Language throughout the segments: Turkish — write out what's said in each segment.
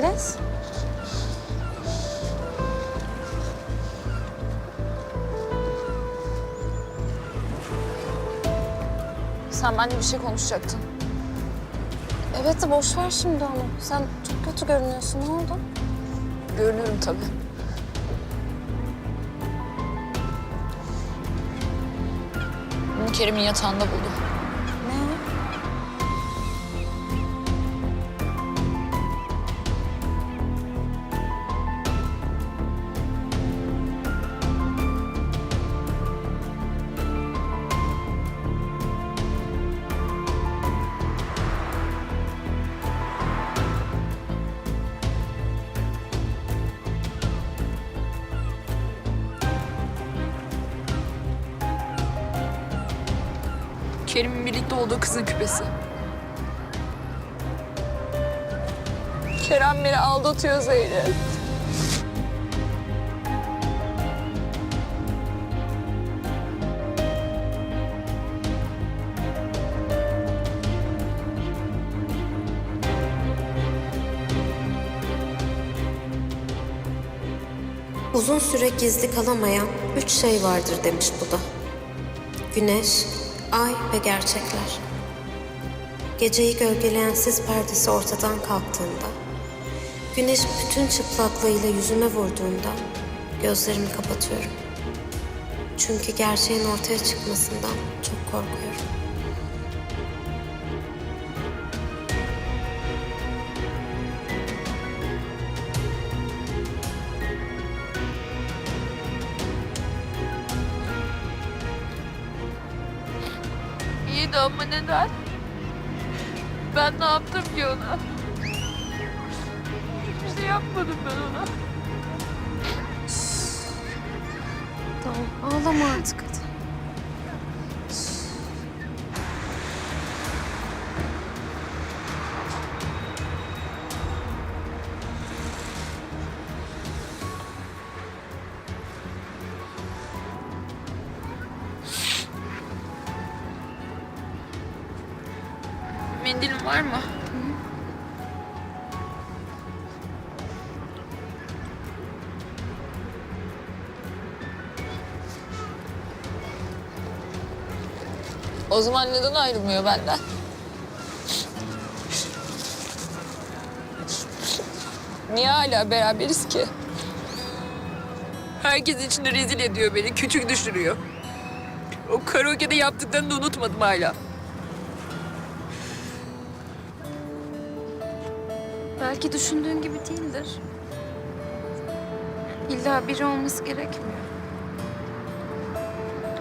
Filiz? Sen benimle bir şey konuşacaktın. Evet de boş ver şimdi onu. Sen çok kötü görünüyorsun. Ne oldu? Görünürüm tabii. Bunu Kerim'in yatağında buldum. Kerim'in birlikte olduğu kızın küpesi. Kerem beni aldatıyor Zeynep. Uzun süre gizli kalamayan üç şey vardır demiş bu da. Güneş, ay ve gerçekler. Geceyi gölgeleyen sis perdesi ortadan kalktığında, güneş bütün çıplaklığıyla yüzüme vurduğunda gözlerimi kapatıyorum. Çünkü gerçeğin ortaya çıkmasından çok korkuyorum. İyi de ama neden? Ben ne yaptım ki ona? Hiçbir şey yapmadım ben ona. Tamam ağlama artık hadi. Mendilin var mı? O zaman neden ayrılmıyor benden? Niye hala beraberiz ki? Herkes içinde rezil ediyor beni, küçük düşürüyor. O karaoke'de yaptıklarını da unutmadım hala. Belki düşündüğün gibi değildir. İlla biri olması gerekmiyor.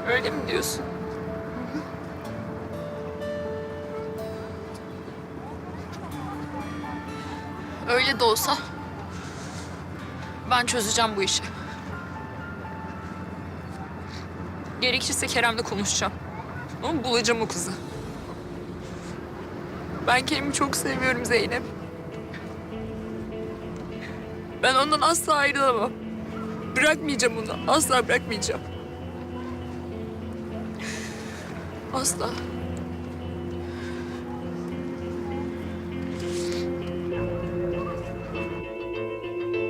Öyle mi diyorsun? Öyle de olsa ben çözeceğim bu işi. Gerekirse Kerem'le konuşacağım. Ama bulacağım o kızı. Ben Kerem'i çok seviyorum Zeynep. Ben ondan asla ayrılamam. Bırakmayacağım onu. Asla bırakmayacağım. Asla.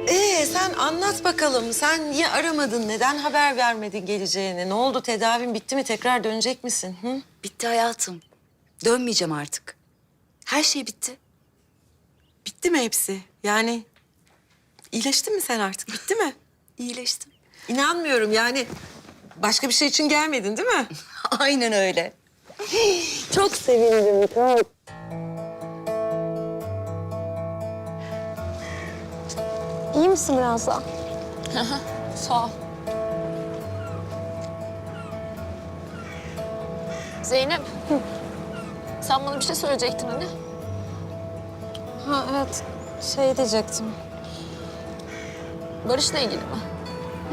Ee sen anlat bakalım. Sen niye aramadın? Neden haber vermedin geleceğini? Ne oldu? Tedavin bitti mi? Tekrar dönecek misin? Hı? Bitti hayatım. Dönmeyeceğim artık. Her şey bitti. Bitti mi hepsi? Yani iyileştin mi sen artık? Bitti mi? İyileştim. İnanmıyorum yani. Başka bir şey için gelmedin değil mi? Aynen öyle. Çok sevindim. Çok. İyi misin biraz daha? Sağ ol. Zeynep. Sen bana bir şey söyleyecektin hani? Ha evet şey diyecektim. Barış'la ilgili mi?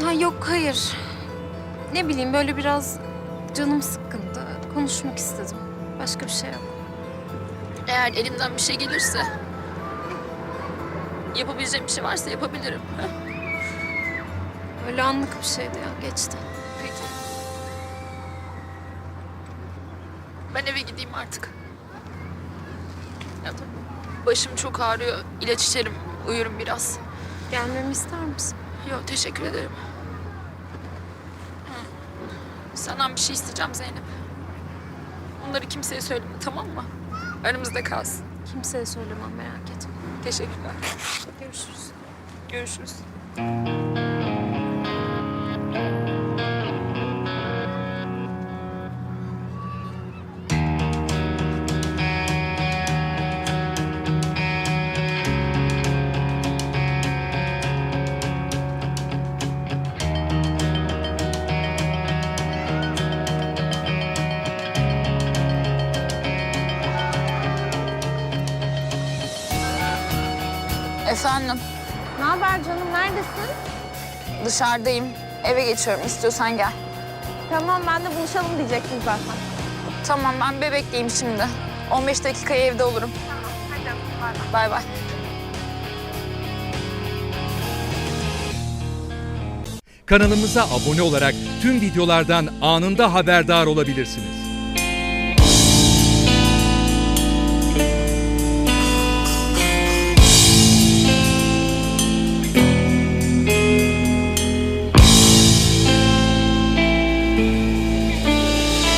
Ha yok hayır. Ne bileyim böyle biraz canım sıkkındı. Konuşmak istedim. Başka bir şey yok. Eğer elimden bir şey gelirse... ...yapabileceğim bir şey varsa yapabilirim. Öyle anlık bir şeydi ya geçti. Peki. Ben eve gideyim artık. Ya, başım çok ağrıyor. İlaç içerim. Uyurum biraz. Gelmemi ister misin? Yok teşekkür ederim. Hı. Senden bir şey isteyeceğim Zeynep. Bunları kimseye söyleme tamam mı? Aramızda kalsın. Kimseye söylemem merak etme. Teşekkürler. Görüşürüz. Görüşürüz. Efendim, Ne haber canım? Neredesin? dışarıdayım. Eve geçiyorum. İstiyorsan gel. Tamam ben de buluşalım diyecektim zaten. Tamam, ben bebekleyeyim şimdi. 15 dakikaya evde olurum. Tamam hadi bay bay. Bay bay. Kanalımıza abone olarak tüm videolardan anında haberdar olabilirsiniz.